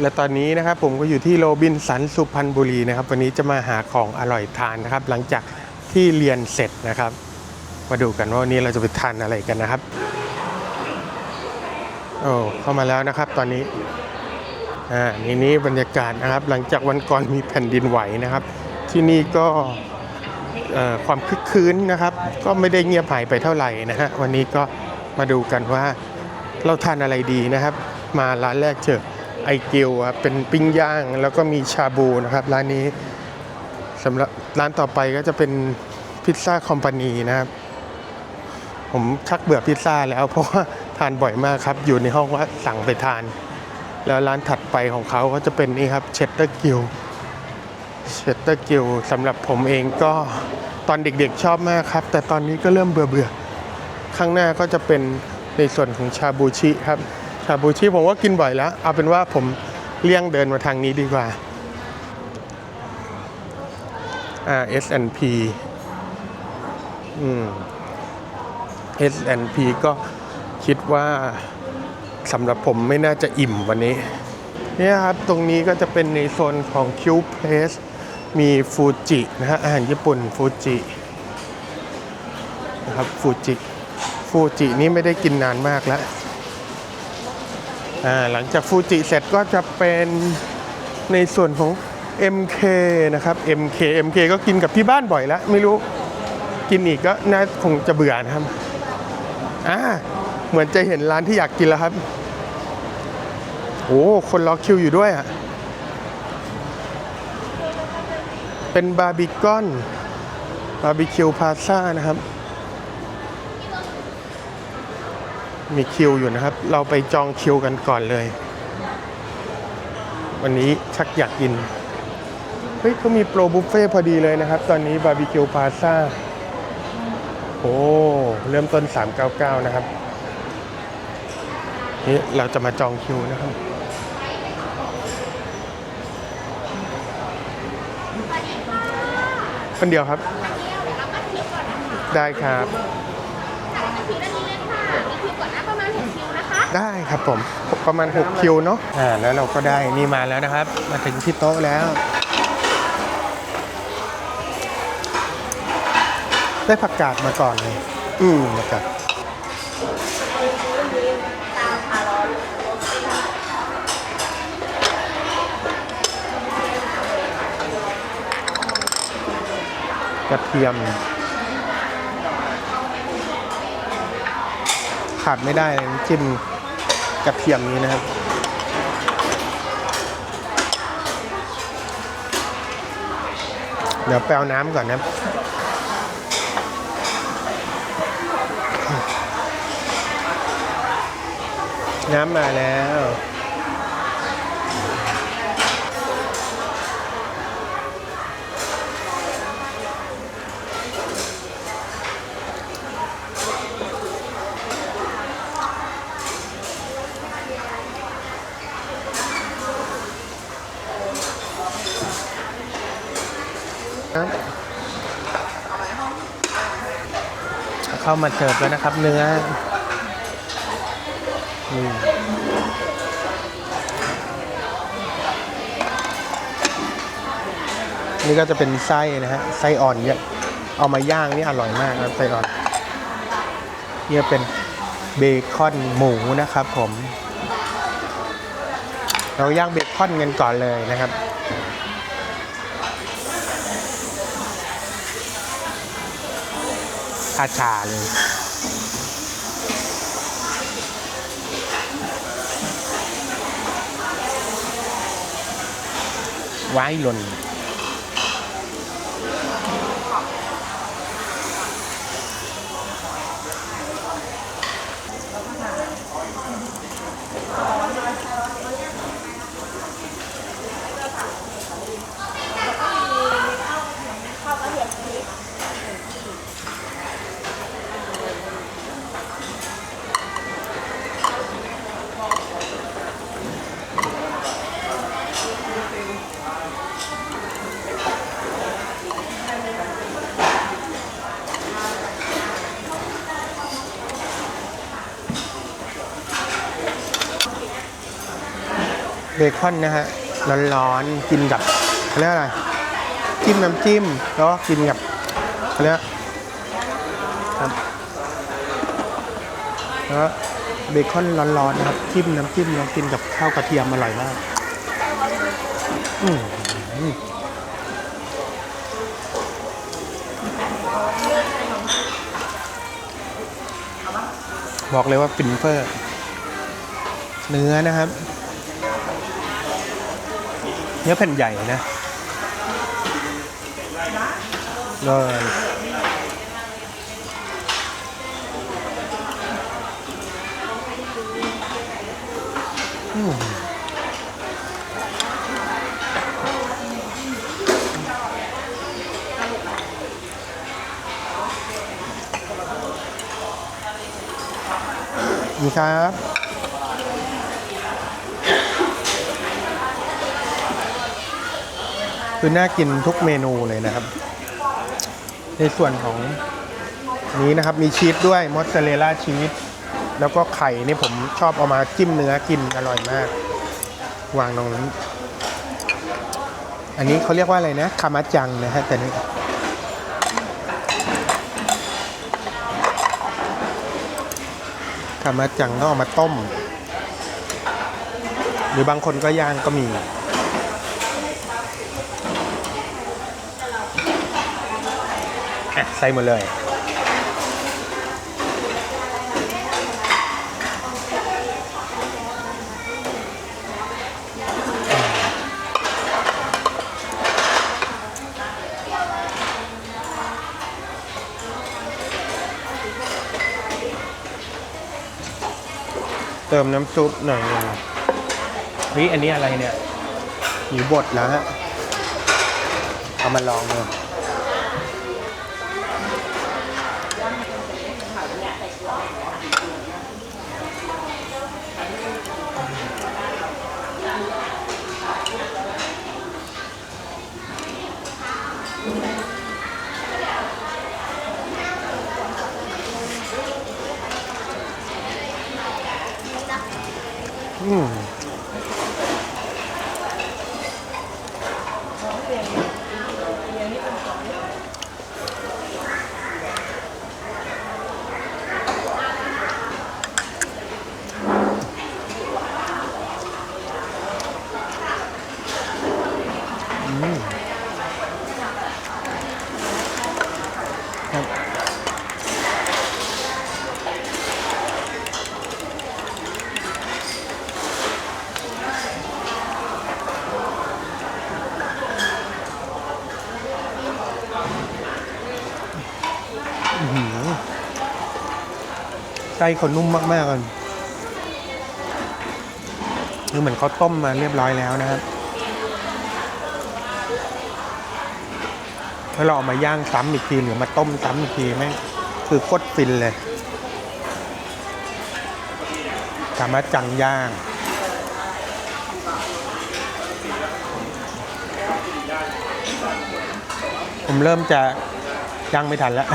และตอนนี้นะครับผมก็อยู่ที่โรบินสันสุพรรณบุรีนะครับ วันนี้จะมาหาของอร่อยทานนะครับ หลังจากที่เรียนเสร็จนะครับ มาดูกันว่าวันนี้เราจะไปทานอะไรกันนะครับโอ้เข้ามาแล้วนะครับตอนนี้อ่านี่นี่บรรยากาศนะครับ หลังจากวันก่อนมีแผ่นดินไหวนะครับ ที่นี่ก็ความคึกคืนนะครับ ก็ไม่ได้เงียบหายไปเท่าไหร่นะฮะวันนี้ก็มาดูกันว่าเราทานอะไรดีนะครับ มาร้านแรกเจอ ไอเกิวครับเป็นปิ้งย่างแล้วก็มีชาบูนะครับร้านนี้สำหรับร้านต่อไปก็จะเป็นพิซซ่าคอมพานีนะครับ ผมชักเบื่อพิซซ่าแล้วเพราะว่าทานบ่อยมากครับ อยู่ในห้องว่าสั่งไปทาน แล้วร้านถัดไปของเขาก็จะเป็นนี่ครับเช d เตอร์กิลเช d เตอร์กิลสำหรับผมเองก็ตอนเด็กๆชอบมากครับ แต่ตอนนี้ก็เริ่มเบื่อเบื่อๆข้างหน้าก็จะเป็นในส่วนของชาบูชิครับ ชาบูชิผมว่ากินบ่อยแล้ว เอาเป็นว่าผมเลี่ยงเดินมาทางนี้ดีกว่าอ่า S&P อืม S&P ก็คิดว่าสำหรับผมไม่น่าจะอิ่มวันนี้ เนี่ยครับ ตรงนี้ก็จะเป็นในโซนของ Q Place มีฟูจินะฮะอาหารญี่ปุ่นฟูจินะครับฟูจิฟูจินี่ไม่ได้กินนานมากแล้ว หลังจากฟูจิเสร็จก็จะเป็นในส่วนของ MK นะครับ MK MK ก็กินกับที่บ้านบ่อยแล้ว ไม่รู้กินอีกก็น่าคงจะเบื่อนะครับอ่าเหมือนจะเห็นร้านที่อยากกินแล้วครับโอ้คนรอคิวอยู่ด้วยอะ เป็นบาร์บีคอนบาร์บีคิวพาซ่านะครับ มีคิวอยู่นะครับ เราไปจองคิวกันก่อนเลย วันนี้ชักอยากกิน เฮ้ยเขามีโปรบุฟเฟ่พอดีเลยนะครับ ตอนนี้บาร์บีคิวพาซ่าโอ้เริ่มต้น 399 นะครับ นี่เราจะมาจองคิวนะครับ คนเดียวครับ ได้ครับ ก่อนหน้าประมาณ6คิวนะคะได้ครับผมประมาณ6คิวเนาะอ่าแล้วเราก็ได้นี่มาแล้วนะครับ มาถึงที่โต๊ะแล้วได้ผักกาดมาก่อนเลย อืมผักกาดกระเทียม ขาดไม่ได้เลยน้ำจิ้มกระเทียมนี้นะครับ เดี๋ยวแปลน้ำก่อนนะน้ำมาแล้ว เข้ามาเสิร์ฟแล้วนะครับ เนื้อนี่ก็จะเป็นไส้นะฮะไส้อ่อนเนี่ยเอามาย่างนี่อร่อยมากครับไส้อ่อนเนี่ยเป็นเบคอนหมูนะครับผม เราย่างเบคอนกันก่อนเลยนะครับ อาชาเลย ไว้หล่น คอนนะฮะร้อนๆกินกับเรียกอะไรจิ้มน้ำจิ้มแล้วก็กินกับเรียกครับแล้วเบคอนร้อนๆนะครับจิ้มน้ำจิ้มแล้วกินกับข้าวกระเทียมอร่อยมากอืมบอกเลยว่าฟินเฟอร์ เนื้อนะครับ เนื้อแผ่นใหญ่นะเลยอืมนี่ครับ คือน่ากินทุกเมนูเลยนะครับ ในส่วนของนี้นะครับมีชีสด้วยมอสซาเรลล่าชีสแล้วก็ไข่นี่ผมชอบเอามาจิ้มเนื้อกินอร่อยมาก วางตรงนั้นอันนี้เขาเรียกว่าอะไรนะคามาจังนะฮะแต่นี้คามาจังก็เอามาต้ม หรือบางคนก็ย่างก็มี อะ ใส่หมดเลย เติมน้ำซุปหน่อยหนึงเฮ้ยอันนี้อะไรเนี่ยหมูบดแล้วฮะเอามาลองดู อื เขานุ่มมากๆเลยคือเหมือนเขาต้มมาเรียบร้อยแล้วนะครับแล้วเราเอามาย่างซ้ำอีกทีหรือมาต้มซ้ำอีกทีแม่งคือโคตรฟินเลยสามารถจังย่างผมเริ่มจะย่างไม่ทันแล้ว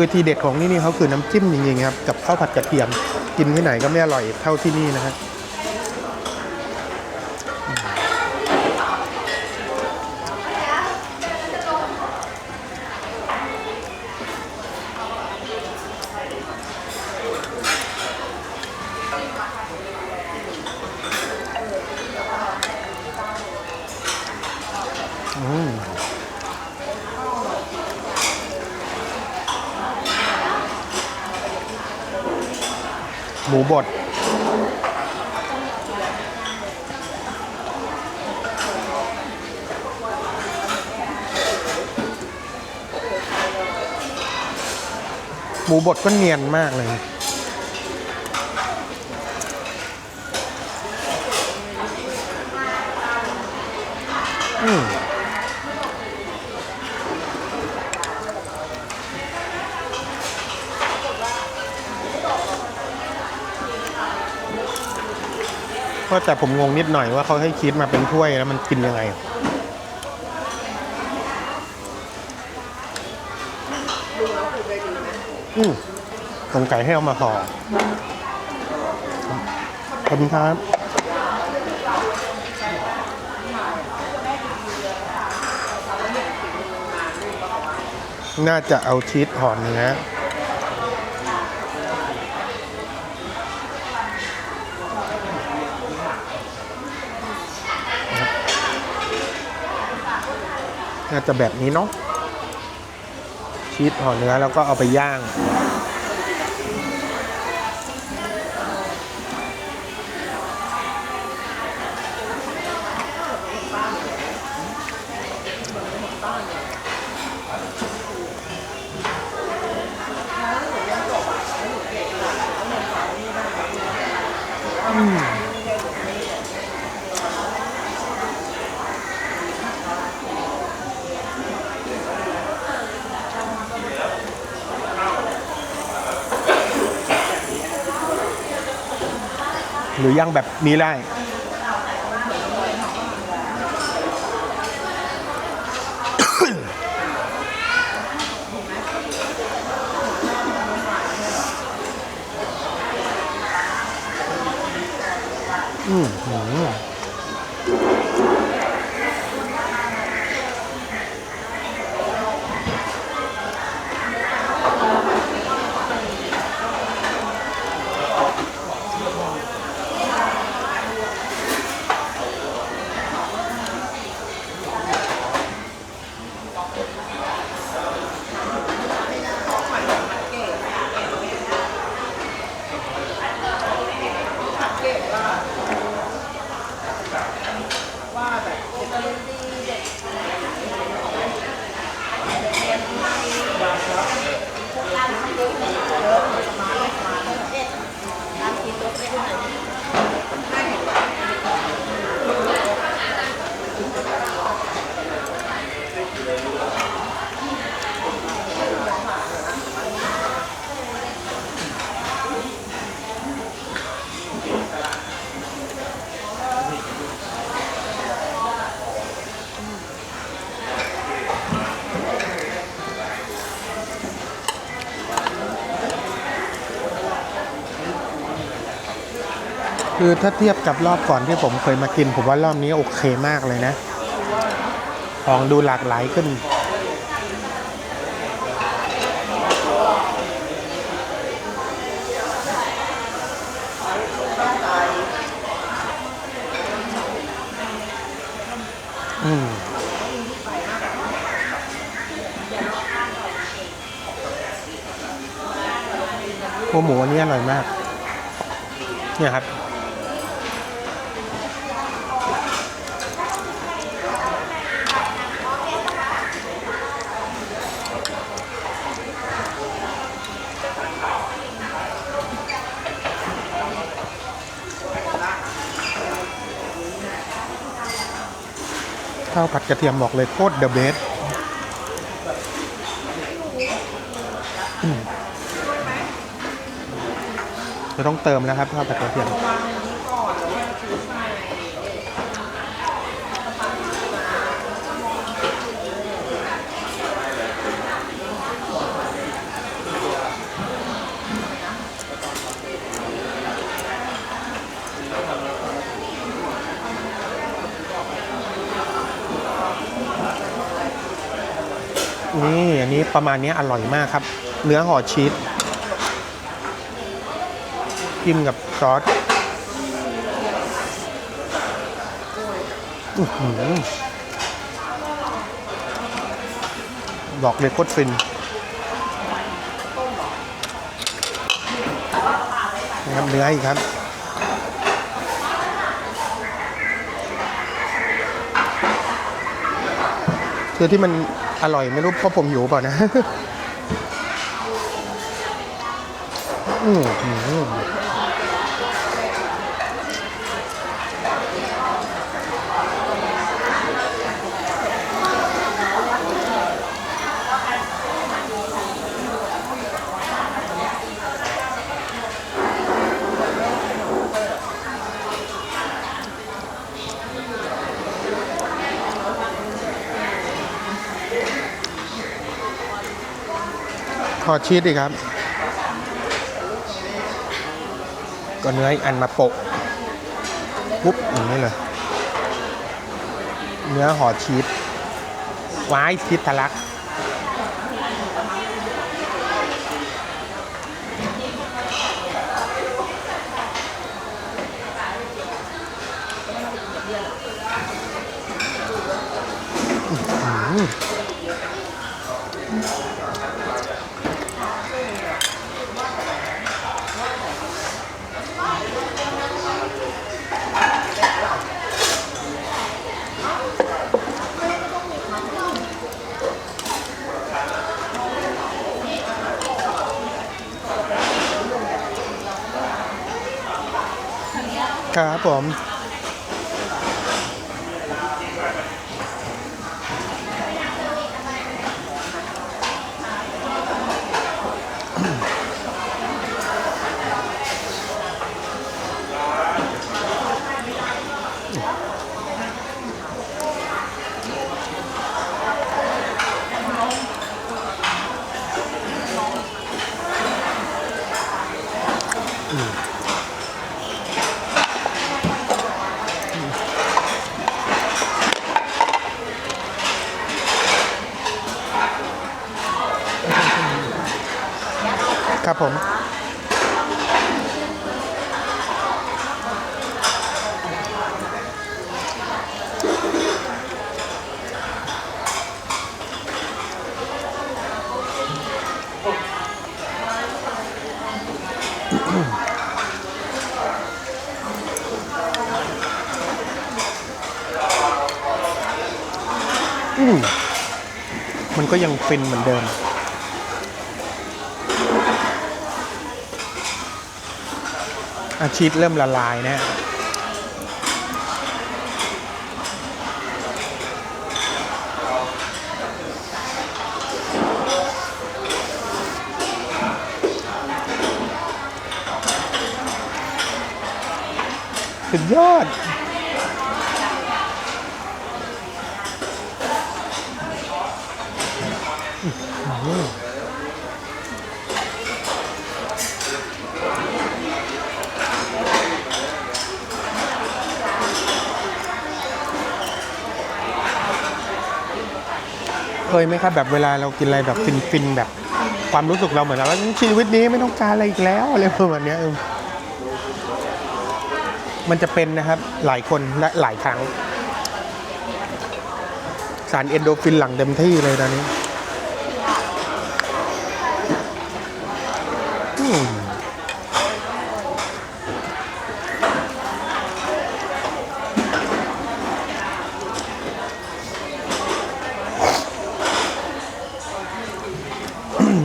คือทีเด็ดของที่นี่เขาคือน้ำจิ้มจริงๆครับกับข้าวผัดกระเทียมกินที่ไหนก็ไม่อร่อยเท่าที่นี่นะฮะ บดหมูบดก็เนียนมากเลย อืม ว่าแต่ผมงงนิดหน่อยว่าเขาให้คิดมาเป็นถ้วยแล้วมันกินยังไง อืมสงไก่ให้เอามาห่อขอบคุณครับน่าจะเอาชีสห่อเนื้อ น่าจะแบบนี้เนาะชีสห่อเนื้อแล้วก็เอาไปย่าง หรือยังแบบนี้ได้อืมหืม คือถ้าเทียบกับรอบก่อนที่ผมเคยมากิน ผมว่ารอบนี้โอเคมากเลยนะ ของดูหลากหลายขึ้นอืมหัวหมูอันนี้อร่อยมาก เนี่ยครับ ข้าวผัดกระเทียมบอกเลยโคตรเดอะเบสจะต้องเติมนะครับข้าวผัดกระเทียม นี่อันนี้ประมาณนี้อร่อยมากครับ เนื้อห่อชีสกินกับซอสอื้อหือบอกเลยโคตรฟินนะครับเนื้ออีกครับคือที่มัน อร่อยไม่รู้เพราะผมอยู่เปล่านะ อืม อืมขอชีสอีครับ ก็เนื้ออีกอันมาโปะปุ๊บอย่างนี้เลย เนื้อห่อชีสวายชีสทะลัก ครับผม ครับผมมันก็ยังฟินเหมือนเดิม อาชีพเริ่มละลายนะ สุดยอด ยไหมครับแบบเวลาเรากินอะไรแบบฟินๆแบบความรู้สึกเราเหมือนเราชีวิตนี้ไม่ต้องการอะไรอีกแล้วอะไรประมาณเนี้ยมันจะเป็นนะครับหลายคนและหลายครั้ง สารเอนโดรฟินหลั่งเต็มที่เลยตอนนี้อื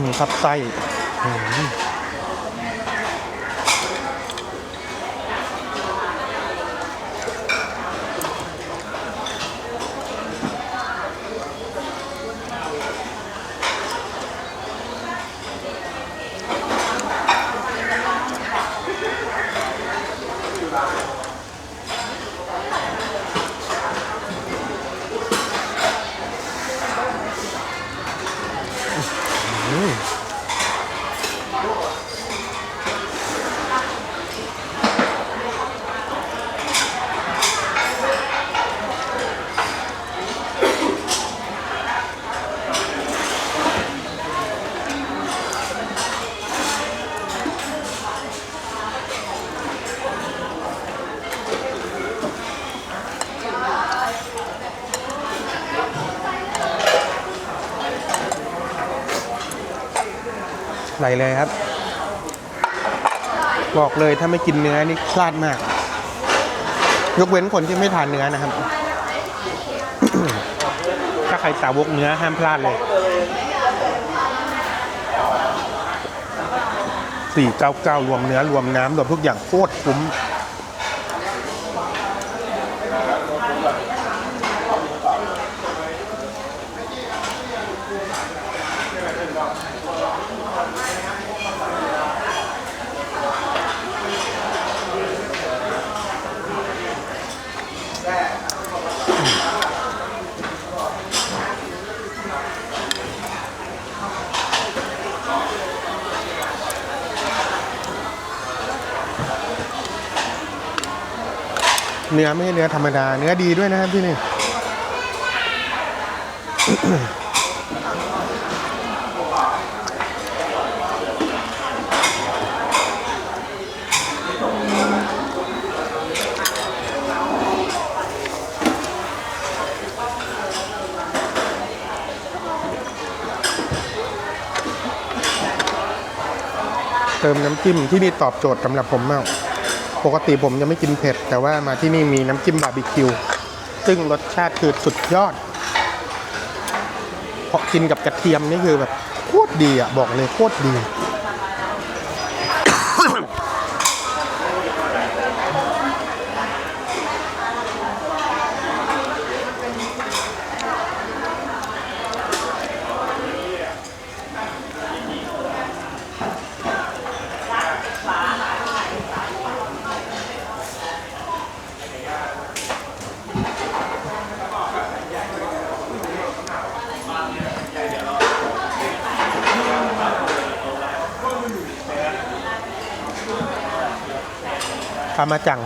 มครับ ไส้ เลยครับ บอกเลยถ้าไม่กินเนื้อนี่พลาดมาก ยกเว้นคนที่ไม่ทานเนื้อนะครับ ถ้าใครสาวกเนื้อห้ามพลาดเลยสี่เก้าเก้ารวมเนื้อรวมน้ำรวมทุกอย่างโคตรคุ้ม เนื้อไม่ใช่เนื้อธรรมดา เนื้อดีด้วยนะครับที่นี่เติมน้ำจิ้มที่นี่ตอบโจทย์สำหรับผมมาก ปกติผมจะไม่กินเผ็ด แต่ว่ามาที่นี่มีน้ำจิ้มบาร์บีคิว ซึ่งรสชาติคือสุดยอดพอกินกับกระเทียมนี่คือแบบโคตรดีอะบอกเลยโคตรดี พามาจัง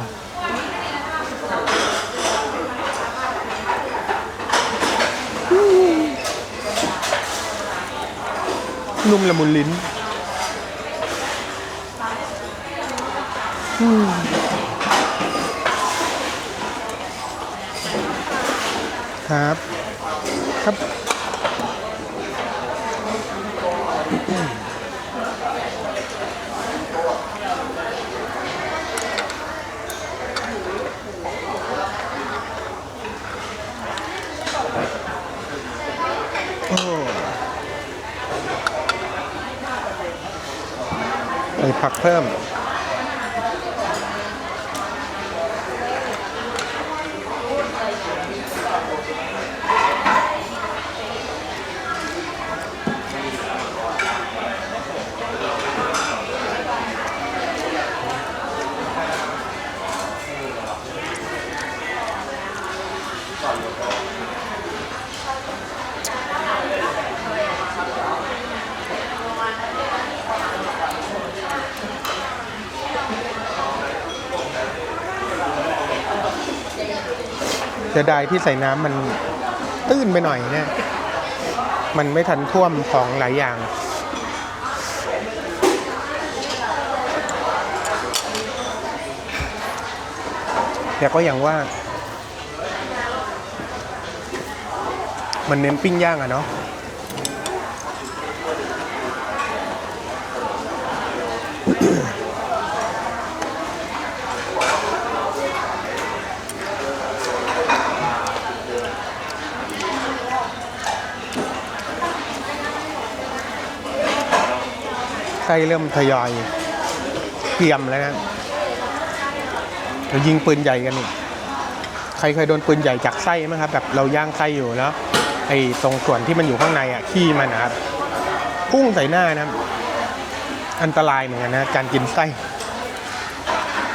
นุ่มละมุนลิ้นครับ ใส่ผักเพิ่ม สียดายที่ใส่น้ำมันตื้นไปหน่อยเนี่ยมันไม่ทันท่วมของหลายอย่าง แต่ก็อย่างว่า มันเน้นปิ้งย่างอะเนาะ ส้เริ่มทยอยเตรียมแล้วนะเดี๋ยวยิงปืนใหญ่กันอีกใครเคยโดนปืนใหญ่จากไส้ไหมครับแบบเราย่างไส้อยู่แล้วไอ้ตรงส่วนที่มันอยู่ข้างในอะขี้มันนะครับพุ่งใส่หน้านะครับอันตรายเหมือนกันนะการกินไส้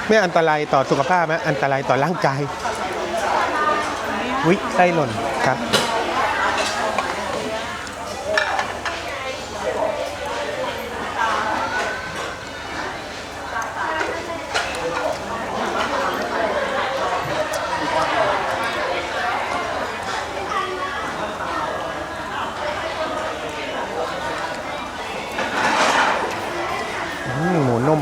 ไม่อันตรายต่อสุขภาพนะอันตรายต่อร่างกายวิไส้หล่นครับ อืมหมูนุ่ม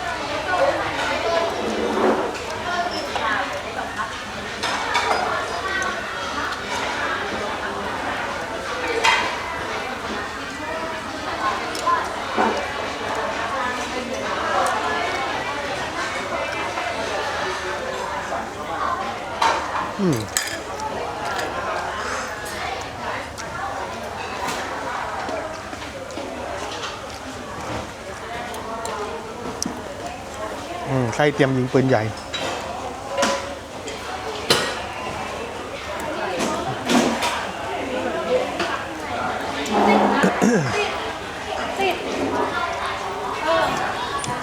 อืม อืมไส้เตรียมยิงปืนใหญ่